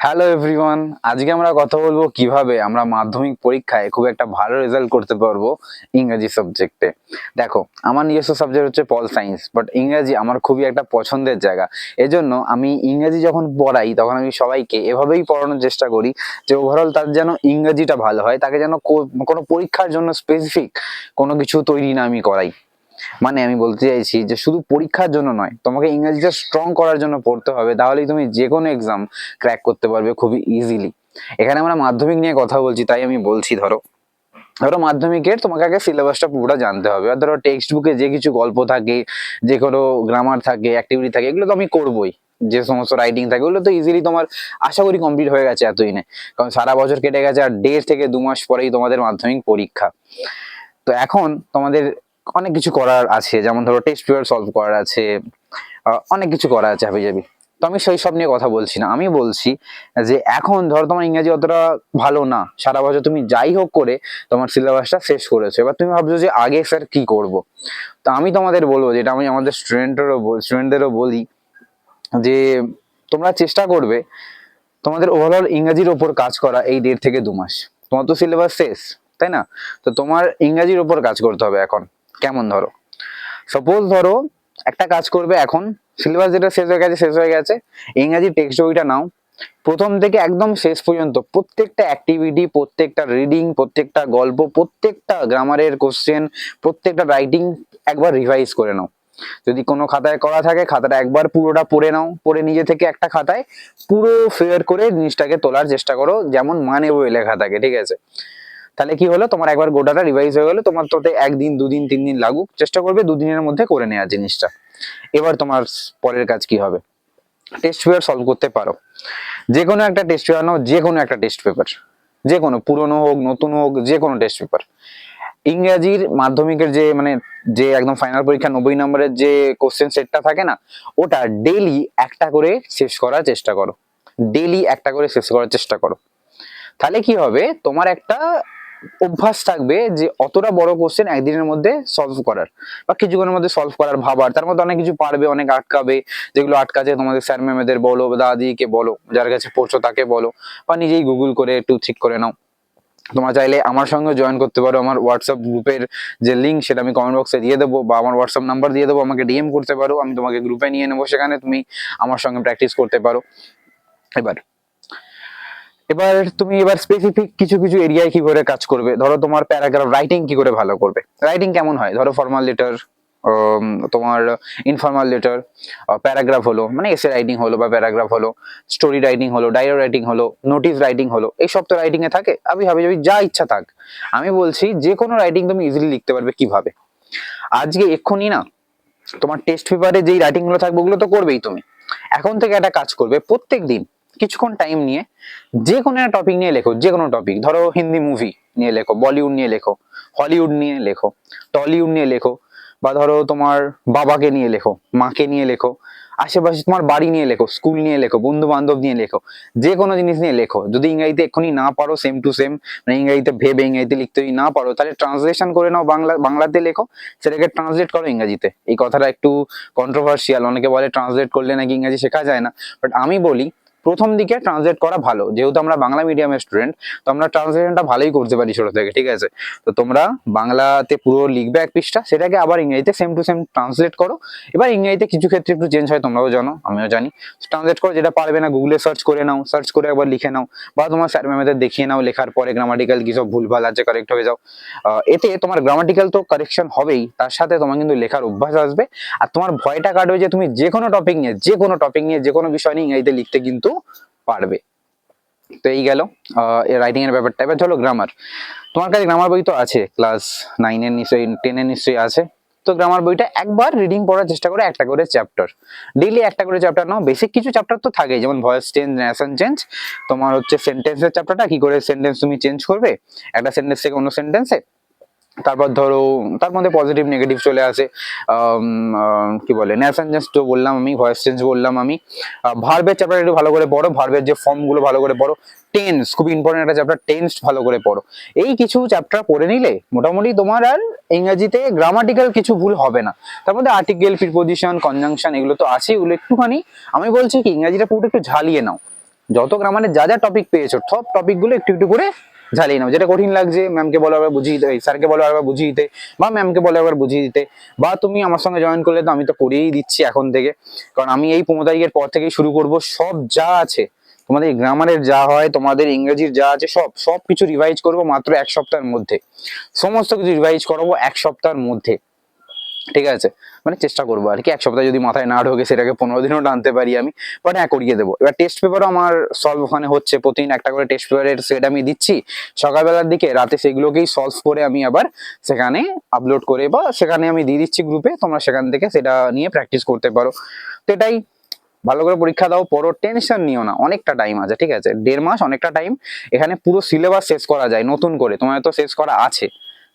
Hello everyone আজকে আমরা কথা বলব কীভাবে আমরা মাধ্যমিক পরীক্ষায় খুব একটা ভালো রেজাল্ট করতে পারব ইংরেজি সাবজেক্টে দেখো, আমার নিজস্ব সাবজেক্ট হচ্ছে পল সায়েন্স বাট ইংরেজি আমার খুবই একটা পছন্দের জায়গা। এজন্য আমি ইংরেজি যখন পড়াই, তখন আমি সবাইকে এভাবেই পড়ানোর চেষ্টা করি যে ওভারঅল তার যেন ইংরেজিটা ভালো হয়, তাকে যেন কোনো পরীক্ষার জন্য স্পেসিফিক কোনো কিছু তৈরি না আমি করাই। মানে আমি বলতে চাইছি যে শুধু পরীক্ষার জন্য নয়, তোমাকে ইংরেজিটা স্ট্রং করার জন্য পড়তে হবে, তাহলেই তুমি যে কোনো এক্সাম ক্র্যাক করতে পারবে খুবই ইজিলি এখানে আমরা মাধ্যমিক নিয়ে কথা বলছি, তাই আমি বলছি, ধরো। ধরো মাধ্যমিকের তোমাকে আগে সিলেবাসটা পুরোটা জানতে হবে, আর ধরো টেক্সট বুকে যে কিছু গল্প থাকে, যে কোনো গ্রামার থাকে অ্যাক্টিভিটি থাকে, এগুলো তো আমি করবোই। যে সমস্ত রাইটিং থাকে, ওগুলো তো ইজিলি তোমার আশা করি কমপ্লিট হয়ে গেছে এতই না কারণ সারা বছর কেটে গেছে, আর দেড় থেকে দু মাস পরেই তোমাদের মাধ্যমিক পরীক্ষা। তো এখন তোমাদের অনেক কিছু করার আছে। যেমন ধরো টেস্ট পেপার সলভ করার আছে অনেক কিছু করার আছে হাবি যাবি তো আমি সেই সব নিয়ে কথা বলছি না। আমি বলছি যে এখন ধরো তোমার ইংরেজি অতটা ভালো না। সারা বছর তুমি যাই হোক করে তোমার সিলেবাসটা শেষ করেছ। এবার তুমি ভাবছ যে আগে স্যার কি করব? তো আমি তোমাদের বলব যেটা আমি আমাদের স্টুডেন্টেরও স্টুডেন্টদেরও বলি যে তোমরা চেষ্টা করবে তোমাদের ওভারঅল ইংরাজির ওপর কাজ করা এই দেড় থেকে দু মাস। তোমার তো সিলেবাস শেষ, তাই না? তো তোমার ইংরাজির ওপর কাজ করতে হবে এখন। কেমন ধরো? সাপোজ ধরো, একটা কাজ করবে এখন সিলেবাস যেটা শেষ হয়ে গেছে, শেষ হয়ে গেছে, ইংরাজি টেক্সট বইটা নাও। প্রথম থেকে একদম শেষ পর্যন্ত প্রত্যেকটা অ্যাক্টিভিটি প্রত্যেকটা রিডিং প্রত্যেকটা গল্প, প্রত্যেকটা গ্রামারের কোশ্চেন প্রত্যেকটা রাইটিং একবার রিভাইজ করে নাও। যদি কোনো খাতায় করা থাকে, খাতাটা একবার পুরোটা পড়ে নাও, পড়ে নিজে থেকে একটা খাতায়, পুরো ফেয়ার করে জিনিসটাকে তোলার চেষ্টা করো, যেমন মানে বই লেখা থাকে, ঠিক আছে? তাহলে কি হলো? তোমার একবার গোটাটা রিভাইজ হয়ে গেলো, তোমার তোতে একদিন, দুদিন তিন দিন লাগুক। চেষ্টা করবে দুদিনের মধ্যে করে নেওয়ার জিনিসটা। এবার তোমার পরের কাজ কি হবে? টেস্ট পেপার সলভ করতে পারো। যে কোনো একটা টেস্ট পেপার নাও যে কোনো একটা টেস্ট পেপার যে কোনো পুরনো হোক, নতুন হোক যে কোনো টেস্ট পেপার ইংরাজির মাধ্যমিকের যে মানে যে একদম ফাইনাল পরীক্ষা, নব্বই নম্বরের যে কোশ্চেন সেটটা থাকে না, ওটা ডেইলি একটা করে শেষ করার চেষ্টা করো। ডেইলি একটা করে শেষ করার চেষ্টা করো। তাহলে কি হবে? তোমার একটা অভ্যাস থাকবে যে অতটা বড় কোশ্চেন একদিনের মধ্যে সলভ করার বা কিছুক্ষণের মধ্যে সলভ করার ভাবার। তার মধ্যে অনেক কিছু পারবে, অনেক আটকাবে। যেগুলো আটকাছে তোমাদের স্যার ম্যামেদের বলো দাদিকে বলো, যার কাছে পড়ছো তাকে বলো বা নিজেই গুগল করে একটু ঠিক করে নাও। তোমরা চাইলে আমার সঙ্গে জয়েন করতে পারো। আমার হোয়াটসঅ্যাপ গ্রুপের যে লিঙ্ক সেটা আমি কমেন্ট বক্সে দিয়ে দেবো বা আমার হোয়াটসঅ্যাপ নাম্বার দিয়ে দেবো। আমাকে ডিএম করতে পারো। আমি তোমাকে গ্রুপে নিয়ে নেব সেখানে। তুমি আমার সঙ্গে প্র্যাকটিস করতে পারো। এবার এবার তুমি এবার স্পেসিফিক কিছু কিছু এরিয়ায় কি করে কাজ করবে? ধরো তোমার প্যারাগ্রাফ রাইটিং কি করে ভালো করবে? রাইটিং কেমন হয়? ধরো ফর্মাল লেটার তোমার ইনফর্মাল লেটার প্যারাগ্রাফ হলো মানে এসে রাইটিং হলো বা প্যারাগ্রাফ হলো স্টোরি রাইটিং হলো ডায়রি রাইটিং হলো নোটিস রাইটিং হলো এই সব তো রাইটিং এ থাকে। আমি ভাবি যাবি যা ইচ্ছা থাক, আমি বলছি যে কোনো রাইটিং তুমি ইজিলি লিখতে পারবে কীভাবে। আজকে এক্ষুনি না, তোমার টেস্ট পেপারে যেই রাইটিংগুলো থাকবে ওগুলো তো করবেই তুমি। এখন থেকে একটা কাজ করবে প্রত্যেক দিন কিছুক্ষণ টাইম নিয়ে যে কোনো একটা টপিক নিয়ে লেখো যে কোনো টপিক ধরো হিন্দি মুভি নিয়ে লেখো বলিউড নিয়ে লেখো হলিউড নিয়ে লেখো টলিউড নিয়ে লেখো বা ধরো তোমার বাবাকে নিয়ে লেখো মাকে নিয়ে লেখো আশেপাশে তোমার বাড়ি নিয়ে লেখো স্কুল নিয়ে লেখো বন্ধু বান্ধব নিয়ে লেখো যে কোনো জিনিস নিয়ে লেখো যদি ইংরাজিতে এক্ষুনি না পারো সেম টু সেম মানে ইংরাজিতে ভেবে ইংরাজিতে লিখতে না পারো তাহলে ট্রান্সলেশন করে নাও বাংলা বাংলাতে লেখো সেটাকে ট্রান্সলেট করো ইংরাজিতে এই কথাটা একটু কন্ট্রোভার্সিয়াল অনেকে বলে ট্রান্সলেট করলে নাকি ইংরাজি শেখা যায় না বাট আমি বলি প্রথম দিকে ট্রান্সলেট করা ভালো। যেহেতু আমরা বাংলা মিডিয়ামের স্টুডেন্ট তো আমরা ট্রান্সলেশনটা ভালোই করতে পারি ছোট থেকে, ঠিক আছে? তো তোমরা বাংলাতে পুরো লিখবে এক পৃষ্ঠা, সেটাকে আবার ইংরেজিতে সেম টু সেম ট্রান্সলেট করো। এবার ইংরেজিতে কিছু ক্ষেত্রে একটু চেঞ্জ হয়, তোমরাও জানো, আমিও জানি। ট্রান্সলেট করো, যেটা পারবে না গুগলে সার্চ করে নাও সার্চ করে একবার লিখে নাও, বা তোমার স্যার ম্যামেদের দেখিয়ে নাও, লেখার পরে গ্রামাটিক্যাল কি সব ভুলভাল আছে কারেক্ট হয়ে যাও। এতে তোমার গ্রামাটিক্যাল তো কারেকশন হবেই, তার সাথে তোমার কিন্তু লেখার অভ্যাস আসবে। আর তোমার ভয়টা কাটবে যে তুমি যে কোনো টপিক নিয়ে যে কোনো টপিক নিয়ে যে কোনো বিষয় নিয়ে ইংরেজিতে লিখতে কিন্তু পারবে। তো এই গেল রাইটিং এর ব্যাপারটা। এবার চলো গ্রামার তোমার কাছে গ্রামার বই তো আছে ক্লাস নাইনের নিশ্চয়ই টেনের নিশ্চয়ই আছে। তো গ্রামার বইটা একবার রিডিং পড়ার চেষ্টা করে, একটা করে চ্যাপ্টার ডেইলি একটা করে চ্যাপ্টার নাও। বেসিক কিছু চ্যাপ্টার তো থাকেই, যেমন ভয়েস চেঞ্জ ন্যাশন চেঞ্জ তোমার হচ্ছে সেন্টেন্সের চ্যাপ্টারটা কি করে সেন্টেন্স তুমি চেঞ্জ করবে? একটা সেন্টেন্স থেকে অন্য সেন্টেন্সে তারপর ধরো, তার মধ্যে পজিটিভ নেগেটিভ চলে আসে। কি বলে চেঞ্জ তো বললাম আমি ভয়েস চেঞ্জ বললাম আমি। ভার্বের চ্যাপ্টার একটু ভালো করে পড়ো ভার্বের যে ফর্মগুলো ভালো করে পড়ো। টেন্স খুব ইম্পর্টেন্ট একটা চ্যাপ্টার টেন্স ভালো করে পড়ো। এই কিছু চ্যাপ্টার পড়ে নিলে মোটামুটি তোমার আর ইংরাজিতে গ্রামাটিক্যাল কিছু ভুল হবে না। তার মধ্যে আর্টিকেল প্রিপোজিশন কনজাংশন এগুলো তো আছে এগুলো একটুখানি আমি বলছি কি, ইংরাজিটা পুরো একটু ঝালিয়ে নাও। যত গ্রামারের যা যা টপিক পেয়েছ, সব টপিকগুলো একটু একটু করে ঝালিয়ে নেব। যেটা কঠিন লাগছে ম্যামকে বলো আবার বুঝিয়ে দিতে স্যারকে বলো আবার বুঝিয়ে দিতে, বা ম্যামকে বলো আবার বুঝিয়ে দিতে, বা তুমি আমার সঙ্গে জয়েন করলে তো আমি তো করেই দিচ্ছি এখন থেকে। কারণ আমি এই পনেরো তারিখের পর থেকেই শুরু করব, সব যা আছে। তোমাদের গ্রামারের যা হয়, তোমাদের ইংরেজির যা আছে, সব সব কিছু রিভাইজ করব মাত্র এক সপ্তাহের মধ্যে। সমস্ত কিছু রিভাইজ করাবো এক সপ্তাহের মধ্যে। ঠিক আছে? মানে চেষ্টা করব আর কি। এক সপ্তাহ যদি মাথায় না ঢোকে সেটাকে পনেরো দিনও টানতে পারি আমি বাট হ্যাঁ করিয়ে দেবো। এবার টেস্ট পেপারও আমার সলভ ওখানে হচ্ছে। প্রতিদিন একটা করে টেস্ট পেপারের সেট আমি দিচ্ছি। সকালবেলার দিকে, রাতে সেগুলোকেই সলভ করে আমি আবার সেখানে আপলোড করে বা সেখানে আমি দিয়ে দিচ্ছি গ্রুপে তোমরা সেখান থেকে সেটা নিয়ে প্র্যাকটিস করতে পারো। তো এটাই। ভালো করে পরীক্ষা দাও। পড়ো। টেনশন নিও না। অনেকটা টাইম আছে, ঠিক আছে? দেড় মাস অনেকটা টাইম এখানে পুরো সিলেবাস শেষ করা যায়, নতুন করে। তোমার তো শেষ করা আছে।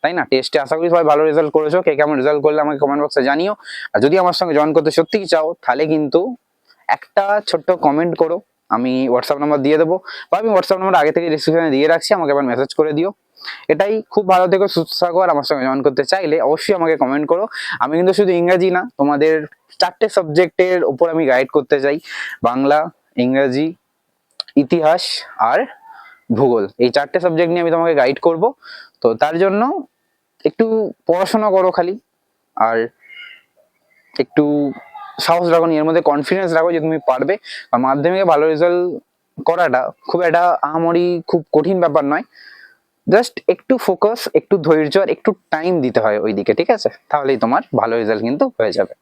তাই না? টেস্টে আশা করি সবাই ভালো রেজাল্ট করেছ। কে কেমন রেজাল্ট করলে আমাকে কমেন্ট বক্সে জানিও। আর যদি আমার সঙ্গে জয়েন করতে সত্যিই চাও, তাহলে কিন্তু একটা ছোট্ট কমেন্ট করো। আমি হোয়াটসঅ্যাপ নাম্বার দিয়ে দেবো। বা আমি হোয়াটসঅ্যাপ নাম্বার আগে থেকে ডিসক্রিপশনে দিয়ে রাখছি, আমাকে আবার মেসেজ করে দিও। এটাই খুব ভালো থেকো, সুস্থ থাকো। আর আমার সঙ্গে জয়েন করতে চাইলে অবশ্যই আমাকে কমেন্ট করো। আমি কিন্তু শুধু ইংরাজি না, তোমাদের চারটে সাবজেক্টের উপর আমি গাইড করতে চাই। বাংলা, ইংরাজি, ইতিহাস আর ভূগোল। এই চারটে সাবজেক্ট নিয়ে আমি তোমাকে গাইড করব। তো তার জন্য একটু পড়াশোনা করো খালি, আর একটু সাহস রাখো, নিজের মধ্যে কনফিডেন্স রাখো যে তুমি পারবে। আর মাধ্যমিকে ভালো রেজাল্ট করাটা খুব একটা আহামরি খুব কঠিন ব্যাপার নয়। জাস্ট একটু ফোকাস একটু ধৈর্য, আর একটু টাইম দিতে হয় ওইদিকে, ঠিক আছে? তাহলেই তোমার ভালো রেজাল্ট কিন্তু হয়ে যাবে।